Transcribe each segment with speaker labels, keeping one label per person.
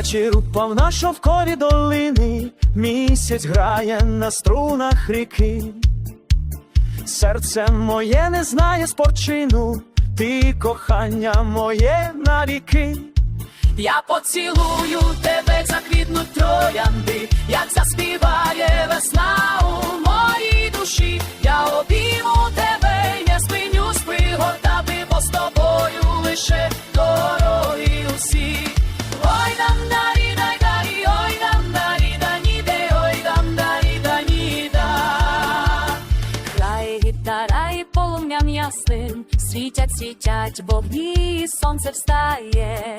Speaker 1: Вечір упав на шовкові долини, місяць грає на струнах ріки. Серце моє не знає спорчину, ти кохання моє навіки.
Speaker 2: Я поцілую тебе, заквітнуть троянди, і ясним, світять, світять, вогні, сонце встає.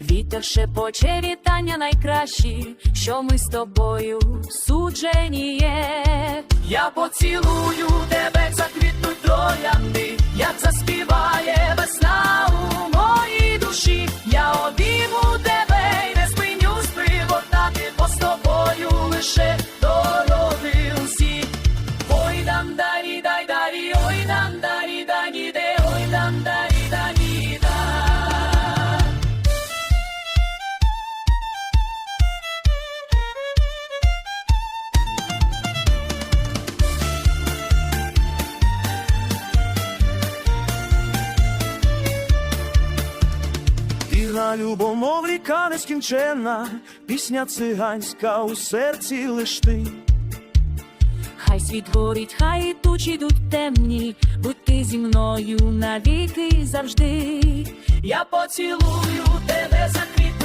Speaker 2: Вітер шепоче вітання найкращі, що ми з тобою суджені є. Я поцілую тебе, як заквітнуть троянди, як заспіває
Speaker 1: Тіга любов, мов ріка нескінченна, пісня циганська у серці лиш ти.
Speaker 2: Хай світ горить, хай тучі йдуть темні, будь ти зі мною навіки завжди. Я поцілую тебе за квітну